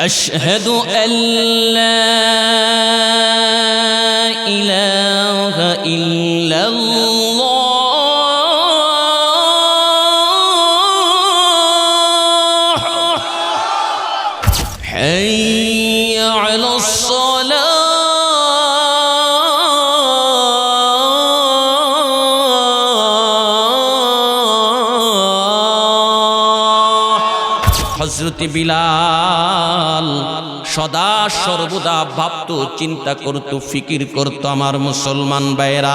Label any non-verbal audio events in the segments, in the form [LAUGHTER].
أشهد أن لا إله إلا الله. حي على الصلاة. حزرت بلال সদা সর্বদা ভাবত, চিন্তা করত, ফিকির করত আমার মুসলমান ভাইয়েরা।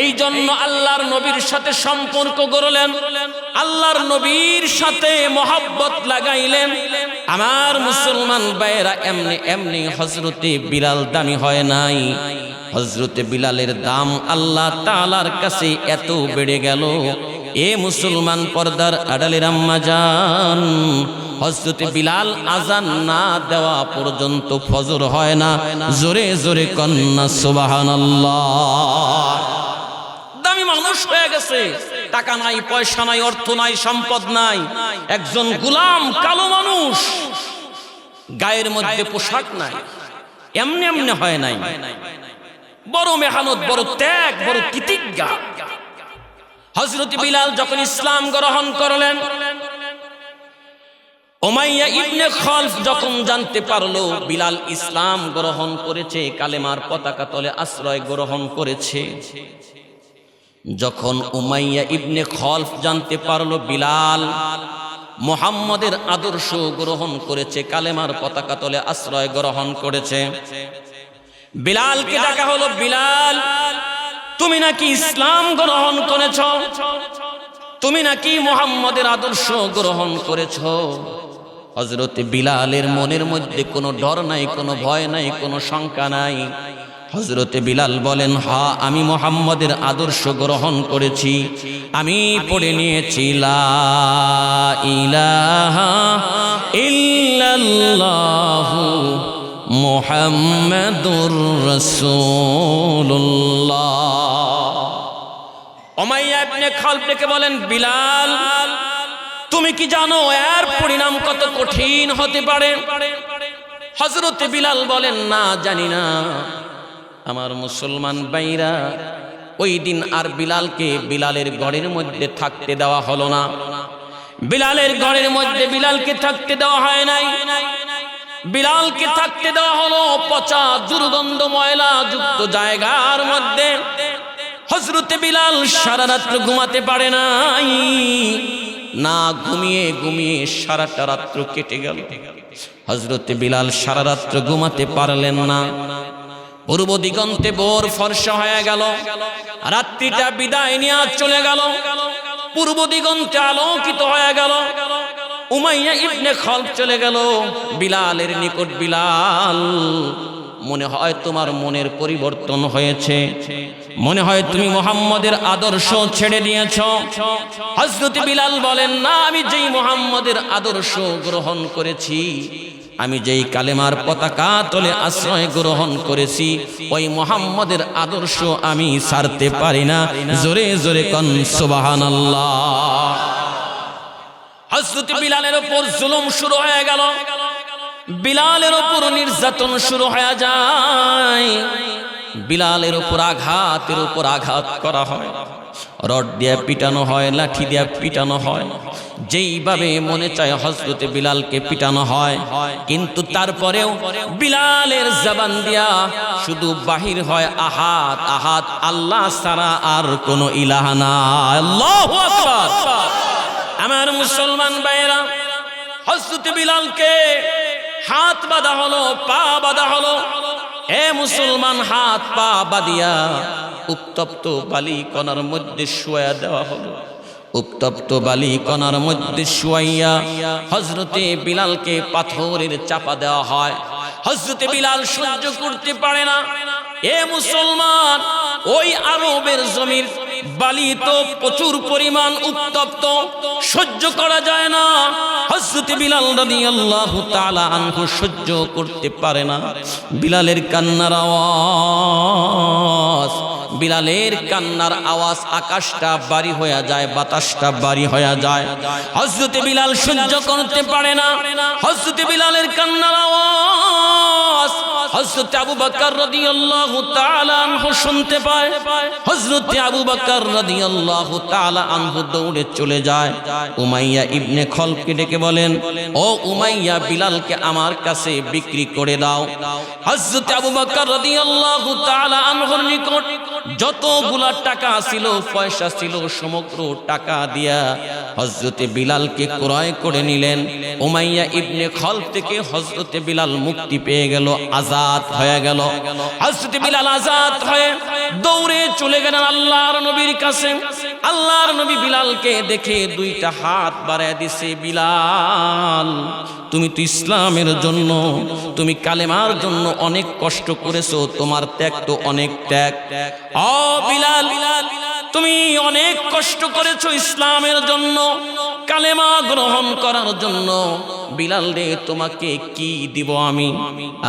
এই জন্য আল্লাহর নবীর সাথে সম্পর্ক গড়লেন, আল্লাহর নবীর সাথে মহাব্বত লাগাইলেন। আমার মুসলমান ভাইয়েরা, এমনি এমনি হজরতে বিলাল দামি হয় নাই। হজরতে বিলালের দাম আল্লাহ তালার কাছে এত বেড়ে গেল। এ মুসলমান পর্দার আড়ালের আম্মা যান হজরতে বিলাল আজান না দেওয়া পর্যন্ত ফজর হয় না। জোরে জোরে কন্যা সুবাহান দামি মানুষ হয়ে গেছে। টাকা নাই, পয়সা নাই, অর্থ নাই, সম্পদ নাই। একজন কালো মানুষ। গায়ের মধ্যে পোশাক নাই। এমনি হয় নাই। বড় মেহানত, বড় ত্যাগ, বড় হজরত বিলাল যখন ইসলাম গ্রহণ করলেন ওমাইয়া ইবনে খলফ যখন জানতে পারল বিলাল ইসলাম গ্রহণ করেছে, কালেমার পতাকা তলে আশ্রয় গ্রহণ করেছে, যখন উমাইয়া ইবনে খলফ জানতে পারল বিলাল মোহাম্মদের আদর্শ গ্রহণ করেছে, কালেমার পতাকা তলে আশ্রয় গ্রহণ করেছে, বিলালকে ডাকা হলো, বিলাল, তুমি নাকি ইসলাম গ্রহণ করেছ? তুমি নাকি মোহাম্মদের আদর্শ গ্রহণ করেছ? হজরত বিলালের মনের মধ্যে কোনো ডর নাই, কোনো ভয় নাই, কোনো শঙ্কা নাই। হজরতে বিলাল বলেন, হা, আমি মোহাম্মদের আদর্শ গ্রহণ করেছি। আমি পড়ে নিয়েছি মোহাম্মদুর ইবনে খালফ ডেকে বলেন, বিলাল তুমি কি জানো এর পরিণাম কত কঠিন হতে পারে? হযরত বিলাল বলেন, না, জানি না। আমার মুসলমান বাইরা ওই দিন আর বিলালকে বিলালের ঘরের মধ্যে থাকতে দেওয়া হলো না। বিলালের ঘরের মধ্যে বিলালকে থাকতে দেওয়া হয় নাই। বিলালকে থাকতে দেওয়া হলো পচা, দুর্গন্ধ ময়লা যুক্ত জায়গার মধ্যে। হজরতে বিলাল সারা রাত্র ঘুমাতে পারে নাই। না ঘুমিয়ে ঘুমিয়ে সারাটা রাত্র কেটে গেল। হজরতে বিলাল সারা রাত্র ঘুমাতে পারলেন না। পূর্ব দিগন্তে বোর ফর্সা হয়ে গেল। রাত্রিটা বিদায় নিয়ে চলে গেল। পূর্ব দিগন্তে আলোকিত হয়ে গেল। উমাইয়া ইবনে খলফ চলে গেল। বিলালের নিকট বিলাল মনে হয় তোমার মনের পরিবর্তন হয়েছে। মনে হয় তুমি মোহাম্মদের আদর্শ ছেড়ে দিয়েছ। হজরত বিলাল বলেন, না, আমি যেই মোহাম্মদের আদর্শ গ্রহণ করেছি, আমি যেই কালেমার পতাকা তলে আশ্রয় গ্রহণ করেছি, ওই মোহাম্মদের আদর্শ আমি ছাড়তে পারি না। জোরে জোরে কন সুবাহান হজরত বিলালের ওপর জুলুম শুরু হয়ে গেল। বিলালের ওপর নির্যাতন শুরু হয়ে যায়। বিলালের ওপর আঘাতের উপর আঘাত করা হয়। রড দিয়া পিটানো হয়, লাঠি দিয়া পিটানো হয়। যেইভাবে মনে চায় হজরতে বিলালকে পিটানো হয়। কিন্তু তারপরেও বিলালের জবান দিয়া শুধু বাহির হয় আহাত আহাত আল্লাহ সারা আর কোনো ইলাহা নাই। আল্লাহু আমার মুসলমান ভাইয়েরা হজরত বিলালকে হাত বাঁধা হলো, পা বাঁধা হলো। এ মুসলমান, হাত, পা বাঁধিয়া উত্তপ্ত বালি কণার মধ্যে শুয়া দেওয়া হলো। উত্তপ্ত বালি কণার মধ্যে শুয়াইয়া হজরতে বিলালকে পাথরের চাপা দেওয়া হয়। হজরতে বিলাল সহ্য করতে পারে না। এ মুসলমান, ওই আরবের জমির বালি তো প্রচুর পরিমাণ উত্তপ্ত, সহ্য করা যায় না। হজরত বিলাল রাদিয়াল্লাহু তাআলা আনহু সহ্য করতে পারে না। বিলালের কান্নার আওয়াজ, বিলালের কান্নার আওয়াজ আকাশটা বাড়ি হয়ে যায়, বাতাসটা বাড়ি হয়ে যায়। হজরতে বিলাল সহ্য করতে পারে না। হজরতে বিলালের কান্নার আওয়াজ আমার কাছে বিক্রি করে দাও। হজরত আবু বকর নিকট যতগুলা টাকা ছিল, পয়সা ছিল, সমগ্র টাকা দিয়া হজরতে বিলালকে ক্রয় করে নিলেন। উমাইয়া ইবনে খলফ থেকে হজরতে বিলাল মুক্তি পেয়ে গেল আজাদ হয়ে গেল। হজরতে বিলাল আজাদ হয়ে দৌড়ে চলে গেলেন আল্লাহর নবীর কাছে। আল্লাহর নবী বিলালকে দেখে দুইটা হাত বাড়ায় দিছে, বিলাল, তুমি তো ইসলামের জন্য, তুমি কালেমার জন্য অনেক কষ্ট করেছ, তোমার ত্যাগ তো অনেক ত্যাগ। অ ও বিলাল তুমি অনেক কষ্ট করেছ ইসলামের জন্য, কালেমা গ্রহণ করার জন্য। বিলাল রে, তোমাকে কি দিব আমি?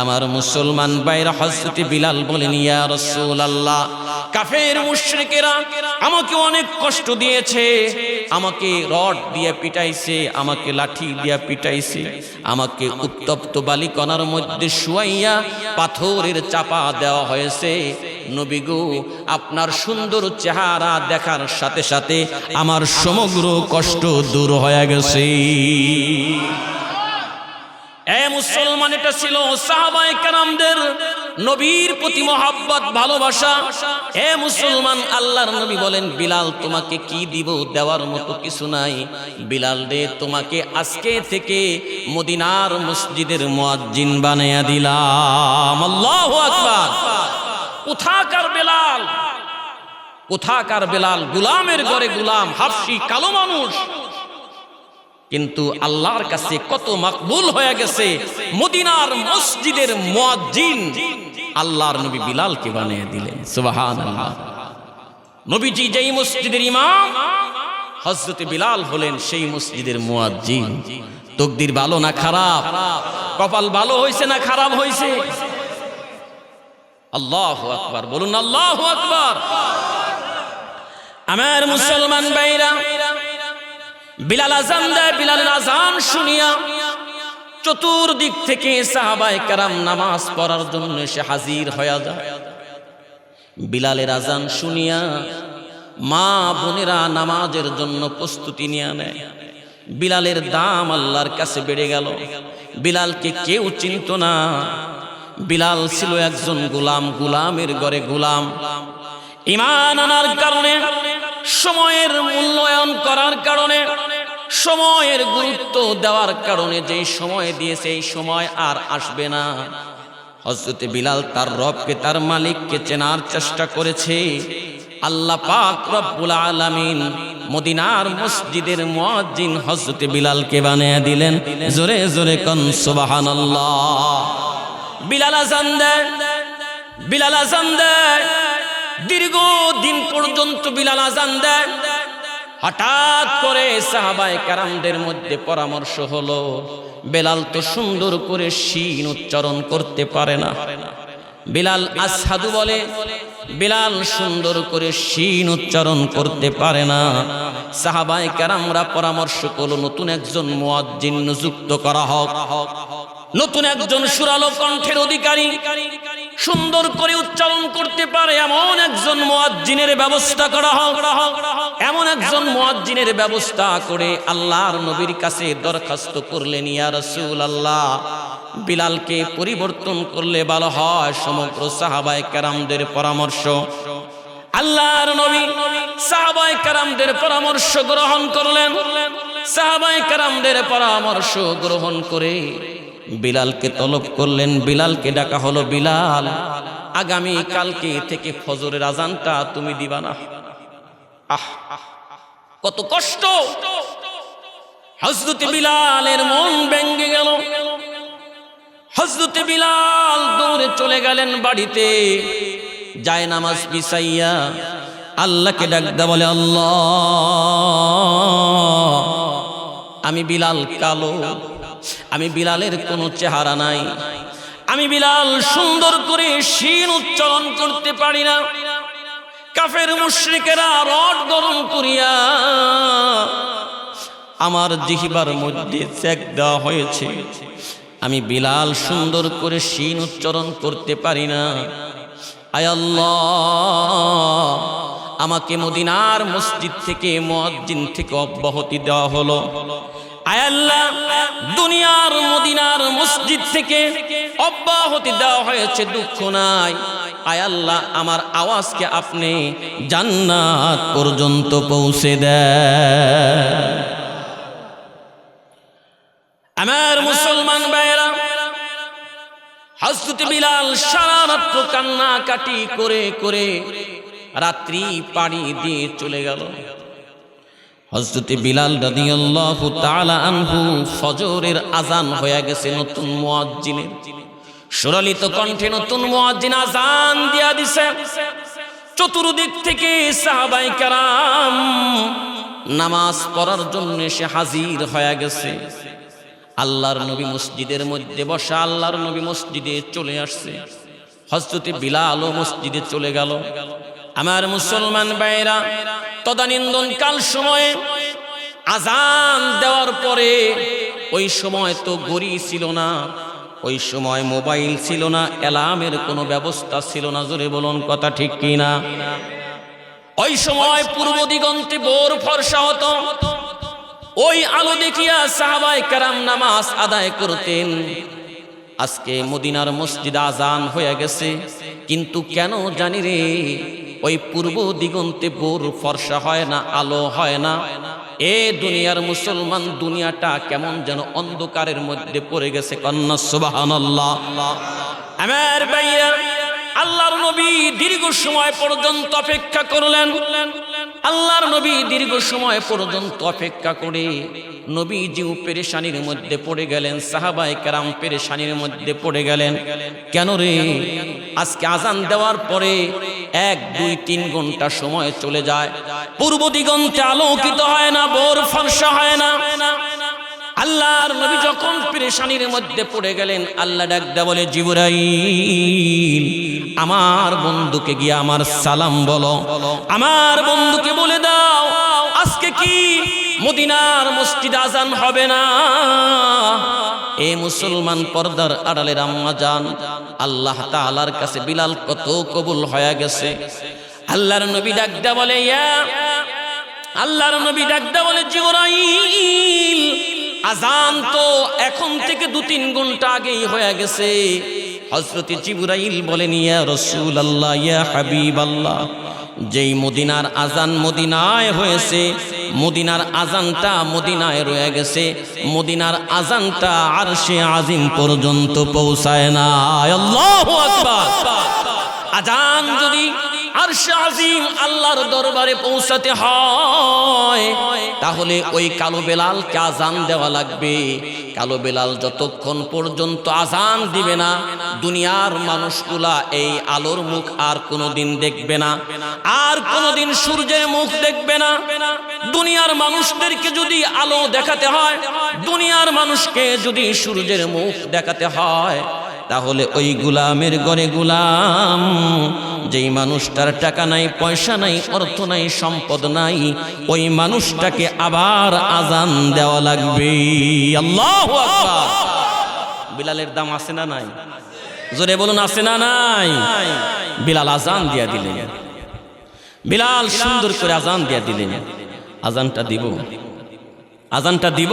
আমার মুসলমান বাইরা হজরতে বিলাল বলেন, ইয়া রসুল আল্লাহ কাফের মুশরিকেরা আমাকে অনেক কষ্ট দিয়েছে। আমাকে রড দিয়ে পিটাইছে, আমাকে লাঠি দিয়ে পিটাইছে। আমাকে উত্তপ্ত বালিকণার মধ্যে শুয়াইয়া পাথরের চাপা দেওয়া হয়েছে। নবী গো, আপনার সুন্দর চেহারা দেখার সাথে সাথে আমার সমগ্র কষ্ট দূর হয়ে গেছে। এ মুসলমান, এটা ছিল সাহাবায়ে কেরামদের নবীর প্রতি মহাব্বত, ভালোবাসা। এ মুসলমান, আল্লাহর নবী বলেন, বিলাল, তোমাকে কি দিব দেওয়ার মতো কিছু নাই। বিলাল রে তোমাকে আজকে থেকে মদিনার মসজিদের মুয়াজ্জিন বানাইয়া দিলাম। আল্লাহু আকবার। কোথাকার বেলাল? কোথাকার বেলাল? গুলামের ঘরে গুলাম, হাফসি, কালো মানুষ। কিন্তু আল্লাহর কাছে কত মাকবুল হয়ে গেছে। মদিনার মসজিদের মুয়াজ্জিন আল্লাহর নবী বিলালকে বানিয়ে দিলেন। সুবহানাল্লাহ। নবীজি যেই মসজিদের ইমাম, হযরতে বিলাল হলেন সেই মসজিদের মুয়াজ্জিন। তকদির ভালো না খারাপ? কপাল ভালো হয়েছে না খারাপ হয়েছে আল্লাহু আকবার, বলুন আল্লাহু আকবার। আমার মুসলমান ভাইরা, বিলাল আজান দেয়, বিলালের আজান শুনিয়া চতুর্দিক থেকে সাহাবায় কারাম নামাজ পড়ার জন্য এসে হাজির হয়ে যায়। বিলালের আজান শুনিয়া মা বোনেরা নামাজের জন্য প্রস্তুতি নিয়ে নেয়। বিলালের দাম আল্লাহর কাছে বেড়ে গেল। বিলালকে কেউ চিনত না। বিলাল ছিল একজন গোলাম, গোলামের ঘরে গোলাম। ইমান আনার কারণে, সময়ের মূল্যায়ন করার কারণে, সময়ের গুরুত্ব দেওয়ার কারণে যেই সময় দিয়েছে, এই সময় আর আসবে না। হজরতে বিলাল তার রবকে, তার মালিককে চেনার চেষ্টা করেছে। আল্লাহ পাক রব্বুল আলামিন মদিনার মসজিদের মুয়াজ্জিন হজরতে বিলালকে বানিয়ে দিলেন। জোরে জোরে কন, সুবহানাল্লাহ। বিলাল দেয় বিলাল দেয় দীর্ঘ দিন পর্যন্ত বিলাল দেয়। হঠাৎ করে সাহাবায় কারামদের মধ্যে পরামর্শ হলো, বেলাল তো সুন্দর করে শিন উচ্চারণ করতে পারে না। বিলাল আসাদু বলে, বিলাল সুন্দর করে শিন উচ্চারণ করতে পারে না। সাহাবায় কারামরা পরামর্শ করল, নতুন একজন মুয়াজ্জিন নিযুক্ত করা হোক। নতুন একজন সুরালো কণ্ঠের অধিকারী সুন্দর করে উচ্চারণ করতে পারে এমন একজন মুয়াজ্জিনের ব্যবস্থা করা হোক। এমন একজন মুয়াজ্জিনের ব্যবস্থা করে আল্লাহর নবীর কাছে দরখাস্ত করলেন, ইয়া রাসূল আল্লাহ বিলালকে পরিবর্তন করলে ভালো হয় সমগ্র সাহাবায়ে কেরামদের পরামর্শ। আল্লাহর নবী সাহাবায়ে কেরামদের পরামর্শ গ্রহণ করলেন। সাহাবায়ে কেরামদের পরামর্শ গ্রহণ করে বিলালকে তলব করলেন, বিলালকে ডাকা হলো, বিলাল, আগামী কালকে থেকে ফজরের আজানটা তুমি দিবা না? আহ, কত কষ্ট! হজরত বিলালের মন ব্যঙ্গে গেল। হজরত বিলাল দৌড়ে চলে গেলেন বাড়িতে। যায় নামাজ বিছাইয়া আল্লাহকে ডাকদা বলে, আল্লাহ, আমি বিলাল কালো। আমি বিলালের কোনো চেহারা নাই। আমি বিলাল সুন্দর করে শিন উচ্চারণ করতে পারি না। কাফের মুশ্রিকেরা রড গরম করিয়া আমার জিহিবার মধ্যে চেক দেওয়া হয়েছে। আমি বিলাল সুন্দর করে শিন উচ্চারণ করতে পারি না। আমাকে মদিনার মসজিদ থেকে মুয়াজ্জিন থেকে অব্যাহতি দেওয়া হলো। আয় আল্লাহ, দুনিয়ার মদিনার মসজিদ থেকে অব্যাহতি দেওয়া হয়েছে, দুঃখ নাই। আয় আল্লাহ, আমার আওয়াজকে আপনি জান্নাত পর্যন্ত পৌঁছে দেয় আমার মুসলমান ভাইয়েরা হজরত বিলাল সারা রাত্র কান্না কাটি করে করে রাত্রি পাড়ি দিয়ে চলে গেল। হজরত বিলাল আনহু ফজরের আজান হয়ে গেছে নতুন মুয়াজ্জিনের। সুরলিত কণ্ঠে নতুন মুয়াজ্জিন আজান দিয়া দিছে। চতুর্দিক থেকে সাহাবাই কারাম নামাজ পড়ার জন্য সে হাজির হয়ে গেছে। আল্লাহর নবী মসজিদের মধ্যে বসা আল্লাহর নবী মসজিদে চলে আসছে। হজরতে বিলালও মসজিদে চলে গেল। আমার মুসলমান ভাইরা তদানীন্দন কাল সময়ে আজান দেওয়ার পরে ওই সময় তো গড়ি ছিল না, ওই সময় মোবাইল ছিল না, অ্যালার্মের কোনো ব্যবস্থা ছিল না, জোরে বলুন কথা ঠিক কিনা ওই সময় পূর্ব দিগন্তে বোর ফর্সা হতো, ওই আলো দেখিয়া সাহাবাই কারাম নামাজ আদায় করতেন। আজকে মদিনার মসজিদ আজান হয়ে গেছে, কিন্তু কেন জানি রে ওই পূর্ব দিগন্তে বোর ফর্সা হয় না, আলো হয় না। এ দুনিয়ার মুসলমান দুনিয়াটা কেমন যেন অন্ধকারের মধ্যে পড়ে গেছে, কন্যা ভাইয়া, আল্লাহর নবী দীর্ঘ সময় পর্যন্ত অপেক্ষা করলেন। আল্লাহর নবী দীর্ঘ সময় পর্যন্ত অপেক্ষা করে নবীজিও পেরেশানির মধ্যে পড়ে গেলেন সাহাবাই কারাম পেরেশানির মধ্যে পড়ে গেলেন। কেন রে? আজকে আজান দেওয়ার পরে এক দুই তিন ঘণ্টা সময় চলে যায়। পূর্ব দিগন্তে আলোকিত হয় না বোর ফর্সা হয় না। আল্লাহর নবী যখন পেরেশানির মধ্যে পড়ে গেলেন আল্লাহ ডাকদা বলে জিবরাইল আমার বন্ধুকে গিয়ে আমার সালাম বলো। আমার বন্ধুকে বলে দাও আজকে কি মদিনার মসজিদ আজান হবে না। এ মুসলমান পর্দার আড়ালের আম্মা যান আল্লাহ তাআলার কাছে বিলাল কত কবুল হয়ে গেছে। আল্লাহর নবী ডাকদা বলে, ইয়া আল্লাহর নবী ডাকদা বলে, জিবরাইল, আজান তো এখন থেকে দু তিন ঘণ্টা আগেই হয়ে গেছে। হজরত জিবরাইল বলেন, ইয়া রসুল আল্লাহ ইয়া হাবিব আল্লাহ যেই মদিনার আজান মদিনায় হয়েছে মদিনার আজানটা মদিনায় রয়ে গেছে। মদিনার আজানটা আর সে আজিম পর্যন্ত পৌঁছায় না আজান যদি আর আজিম আল্লাহর দরবারে পৌঁছাতে হয়। তাহলে ওই কালো বেলালকে আজান দেওয়া লাগবে। কালো বেলাল যতক্ষণ পর্যন্ত আজান দিবে না, দুনিয়ার মানুষগুলা এই আলোর মুখ আর কোনোদিন দেখবে না, আর কোনোদিন সূর্যের মুখ দেখবে না। দুনিয়ার মানুষদেরকে যদি আলো দেখাতে হয়, দুনিয়ার মানুষকে যদি সূর্যের মুখ দেখাতে হয় তাহলে ওই গুলামের গড়ে গুলাম, যেই মানুষটার টাকা নাই, পয়সা নাই, অর্থ নাই, সম্পদ নাই, ওই মানুষটাকে আবার আজান দেওয়া লাগবে। আল্লাহ বিলালের দাম আছে না নাই? জোরে বলুন, আছে না নাই? বিলাল আজান দিয়া দিলেন। বিলাল সুন্দর করে আজান দিয়া দিলেন। আজানটা দিব। আজানটা দিব?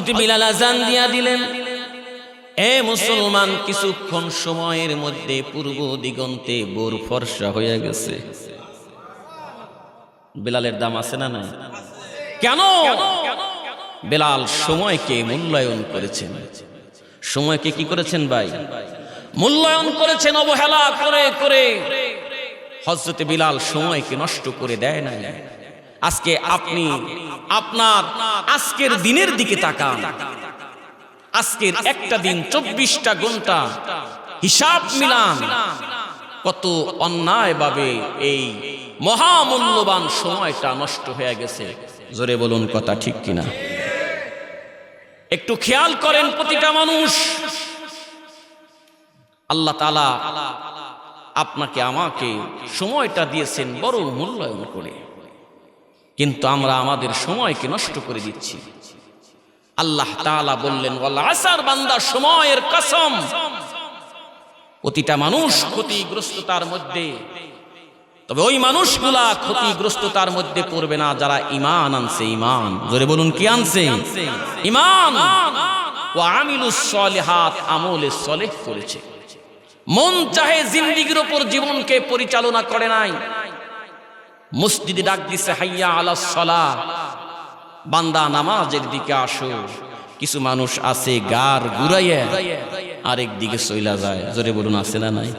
হজরত বিলাল আজান দিয়া দিলেন। এ মুসলমান, কিছুক্ষণ সময়ের মধ্যে পূর্ব দিগন্তে বোর ফর্সা হয়ে গেছে। বেলালের দাম আছে না নাই? কেন? বেলাল সময়কে মূল্যায়ন করেছেন। সময়কে কি করেছেন ভাই? মূল্যায়ন করেছেন, অবহেলা করে করে। হজরতে বিলাল সময়কে নষ্ট করে দেয় না আজকে আপনি আপনার আজকের দিনের দিকে তাকান। আজকের একটা দিন, চব্বিশটা ঘণ্টা হিসাব মিলান। কত অন্যায় ভাবে এই মহামূল্যবান সময়টা নষ্ট হয়ে গেছে। জোরে বলুন কথা ঠিক কিনা? একটু খেয়াল করেন প্রতিটা মানুষ। আল্লাহ তালা আপনাকে আমাকে সময়টা দিয়েছেন বড় মূল্যায়ন করে। কিন্তু আমরা আমাদের সময়কে নষ্ট করে দিচ্ছি। আল্লাহ বললেন আসার বান্দা সময়ের কসম। প্রতিটা মানুষ ক্ষতিগ্রস্ততার মধ্যে। তবে ওই মানুষগুলা ক্ষতিগ্রস্ততার মধ্যে পড়বে না, যারা ইমান আনছে ইমান জোরে বলুন, কি আনছে? ইমান ও আমলে করেছে। মন চাহে জিন্দিগির ওপর জীবনকে পরিচালনা করে নাই। মসজিদে ডাক দিছে, হাইয়া আলা সলা। বান্দা নামাজের দিকে আসো। কিছু মানুষ আছে গার গুড়াইয়া আরেক দিকে চইলা যায়। জোরে বলুন, আছে না নাই?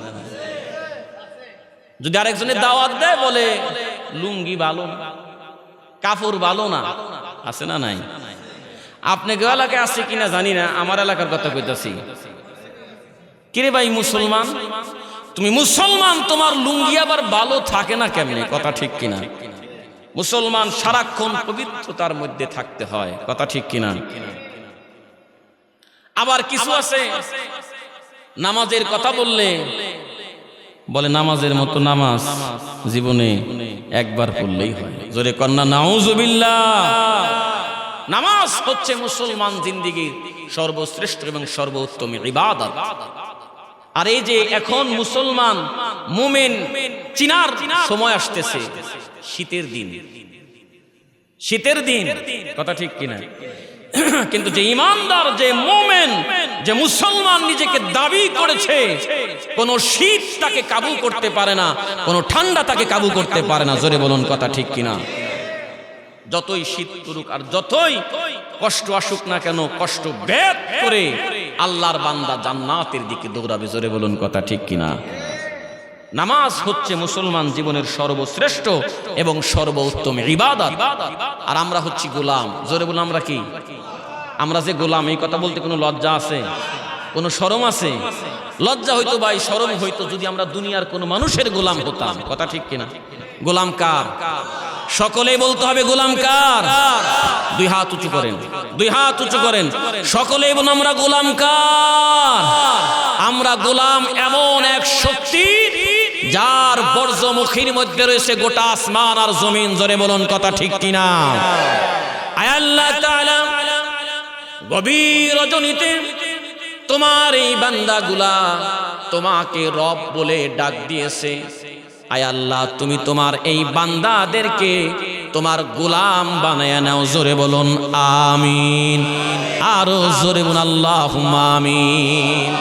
যদি আরেকজনের দাওয়াত দেয়, বলে, লুঙ্গি ভালো কাপড় ভালো না। আছে না নাই? আপনি গো এলাকায় আছে কিনা জানি না, আমার এলাকার কথা কইতাছি। কিরে ভাই মুসলমান? তুমি মুসলমান, তোমার লুঙ্গি আবার ভালো থাকে না কেমনে? কথা ঠিক কিনা? মুসলমান সারাক্ষণ পবিত্রতার মধ্যে থাকতে হয়, কথা ঠিক কিনা? আবার কিছু আছে, নামাজের কথা বললে, বলে নামাজের মতো নামাজ জীবনে একবার পড়লেই হয়। জোরে কন্যা, নাউজুবিল্লাহ। নামাজ হচ্ছে মুসলমান জিন্দিগির সর্বশ্রেষ্ঠ এবং সর্বোত্তম ইবাদত। আর এই যে এখন মুসলমান মুমেন চিনার সময় আসতেছে। শীতের দিন। শীতের দিন। কথা ঠিক কিনা? [CLEARS THROAT] কিন্তু যে ইমানদার যে মোমেন যে মুসলমান নিজেকে দাবি করেছে কোন শীত তাকে কাবু করতে পারে না কোন ঠান্ডা তাকে কাবু করতে পারে না। জোরে বলুন কথা ঠিক কিনা? যতই শীত করুক আর যতই কষ্ট আসুক না কেন কষ্ট বেদ করে আল্লাহর বান্দা জান্নাতের দিকে দৌড়াবে, জোরে বলুন কথা ঠিক কিনা? নামাজ হচ্ছে মুসলমান জীবনের সর্বশ্রেষ্ঠ এবং সর্বোত্তম ইবাদত। আর আমরা হচ্ছি গোলাম। জোরে বলুন, আমরা কি? আমরা যে গোলাম, এই কথা বলতে কোনো লজ্জা আছে? কোনো শরম আছে? লজ্জা হইতো ভাই শরম হইতো যদি আমরা দুনিয়ার কোনো মানুষের গোলাম হতাম। কথা ঠিক কিনা? গোলাম কার? সকলেই বলতে হবে গোলাম কার? দুই হাত উঁচু করেন। দুই হাত উঁচু করেন। সকলেই বলুন, আমরা গোলাম কার? আমরা গোলাম এমন এক শক্তি যার বর্জমুখীর মধ্যে রয়েছে গোটা আসমান আর জমিন। জোরে বলুন, কথা ঠিক কিনা? আয় আল্লাহ তাআলা, গভীর রজনীতে তোমার এই বান্দাগুলা তোমাকে রব বলে ডাক দিয়েছে। আয় আল্লাহ, তুমি তোমার এই বান্দাদেরকে তোমার গোলাম বানায় নাও, জোরে বলুন, আমিন। আরও জোরে বলুন আল্লাহ আমিন।